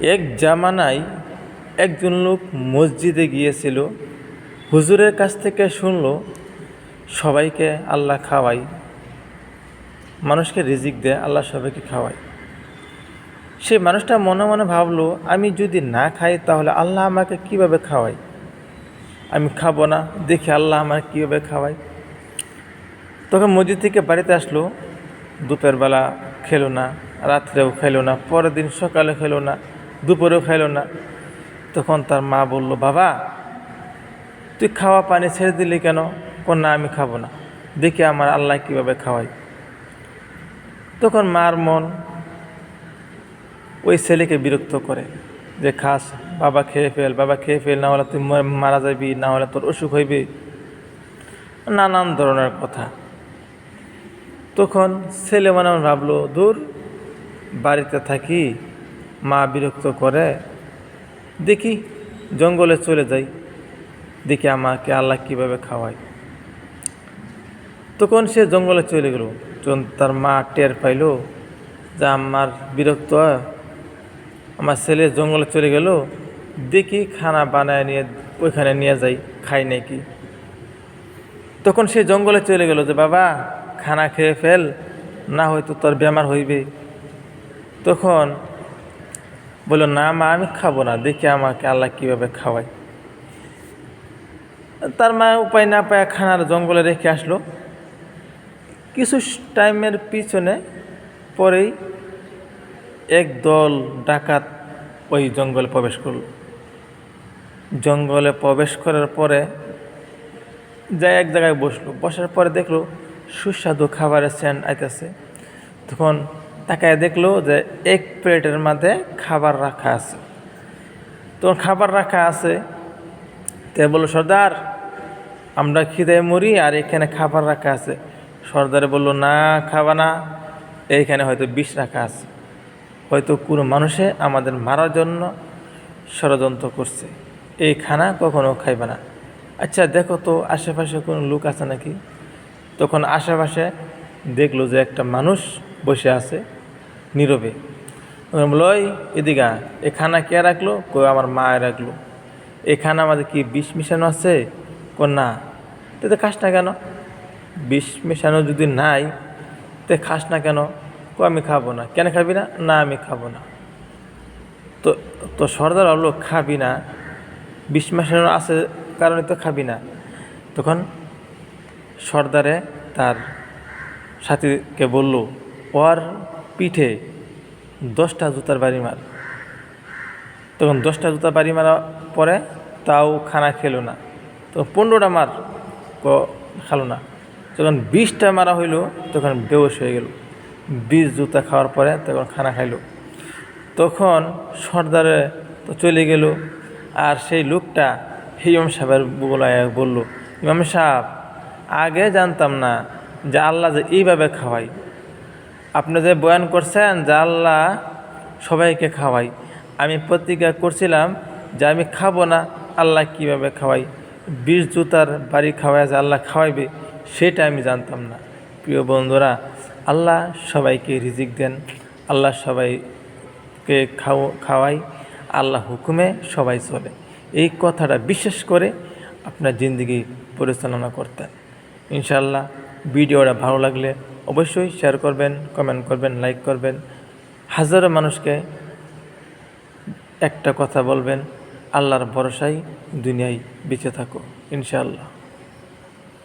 এক জামানায় একজন লোক মসজিদে গিয়েছিল। হুজুরের কাছ থেকে শুনল, সবাইকে আল্লাহ খাওয়াই মানুষকে রিজিক দেয়, আল্লাহ সবাইকে খাওয়ায়। সেই মানুষটা মনে মনে ভাবলো, আমি যদি না খাই তাহলে আল্লাহ আমাকে কীভাবে খাওয়াই আমি খাব না, দেখি আল্লাহ আমাকে কীভাবে খাওয়ায়। তখন মসজিদ থেকে বাড়িতে আসলো, দুপুরবেলা খেলো না, রাত্রেও খেলো না, পরের দিন সকালে খেলো না। দুপুরেও খেলো না। তখন তার মা বলল, বাবা, তুই খাওয়া পানি ছেড়ে দিলি কেন? কোন না, আমি খাব না। দেখি আমার আল্লাহ কীভাবে খাওয়াই তখন মার মন ওই ছেলেকে বিরক্ত করে যে, খাস, বাবা খেয়ে ফেল, বাবা খেয়ে ফেল, না হলে তুই মারা যাবি, না হলে তোর অসুখ হইবে। নানান ধরনের কথা। তখন ছেলে মনে ভাবলো, দূর, বাড়িতে থাকি মা বিরক্ত করে, দেখি, জঙ্গলে চলে যাই। দেখি আমাকে আল্লাহ কীভাবে খাওয়ায়। তখন সে জঙ্গলে চলে গেল। তার মা টের পাইল যে আমার বিরক্ত, আমার ছেলে জঙ্গলে চলে গেল, দেখি খানা বানায় নিয়ে, ওইখানে নিয়ে যাই, খাই নাকি? তখন সে জঙ্গলে চলে গেল যে, বাবা, খানা খেয়ে ফেল, না হয়তো তোর বেমার হইবে। তখন বলল, না মা, আমি খাব না। দেখি আমাকে আল্লাহ কীভাবে খাওয়ায়। তার মা উপায় না পায় খানার জঙ্গলে রেখে আসলো। কিছু টাইমের পিছনে পরেই এক দল ডাকাত ওই জঙ্গলে প্রবেশ করল। জঙ্গলে প্রবেশ করার পরে যাই এক জায়গায় বসল। বসার পরে দেখল সুস্বাদু খাবারের স্যান্ড আইতেছে। তখন তাকায় দেখল যে এক প্লেটের মধ্যে খাবার রাখা আছে। তখন খাবার রাখা আছে। তে বলল, সর্দার, আমরা খিদে মরি আর এখানে খাবার রাখা আছে। সর্দারে বলল, না, খাবা না। এইখানে হয়তো বিষ রাখা আছে। হয়তো কোনো মানুষে আমাদের মারার জন্য ষড়যন্ত্র করছে। এই খানা কখনো খাইবে না। আচ্ছা দেখো তো, আশেপাশে কোনো লোক আছে নাকি? তখন আশেপাশে দেখল যে একটা মানুষ বসে আছে। নীরবে। বলল ওই এ খানা কে রাখল? কই, আমার মা রাখল। এই খানা আমাদের কি বিষ মিশানো আছে? কো না। তো খাস না কেন? বিষ মেশানো যদি নাই, তে খাস না কেন? কো আমি খাব না। কেন খাবি না? না, আমি খাব না। তো তো সর্দার হলো খাবি না। বিষ মেশানো আছে কারণে তো খাবি না। তখন সর্দারে তার সাথীকে বলল, ওর পিঠে দশটা জুতার বাড়ি মার। তখন দশটা জুতা বাড়ি মারা পরে তাও খানা খেলো না। তো পনেরোটা মার খালো না। যখন বিশটা মারা হইল, তখন বেউস হয়ে গেল। বিষ জুতা খাওয়ার পরে তখন খানা খাইলো। তখন সর্দারে তো চলে গেল আর সেই লোকটা ইমাম সাহেবের বলায় বলল, ইমাম সাহেব, আগে জানতাম না যে আল্লাহ যে এইভাবে খাওয়াই আপনি যে বয়ান করছেন যে আল্লাহ সবাইকে খাওয়াই, আমি প্রতিজ্ঞা করছিলাম যে আমি খাব না, আল্লাহ কীভাবে খাওয়াই? বিষ জুতার বাড়ি খাওয়ায় যে আল্লাহ খাওয়াইবে, সেটা আমি জানতাম না। প্রিয় বন্ধুরা, আল্লাহ সবাইকে রিজিক দেন, আল্লাহ সবাইকে খাও, খাওয়াই, আল্লাহ হুকুমে সবাই চলে। এই কথাটা বিশেষ করে আপনার জিন্দগি পরিচালনা করতেন। ইনশাল্লাহ ভিডিওটা ভালো লাগলে অবশ্যই শেয়ার করবেন কমেন্ট করবেন লাইক করবেন। হাজারো মানুষকে একটা কথা বলবেন, আল্লাহর ভরসায় দুনিয়ায় বেঁচে থাকো, ইনশাআল্লাহ।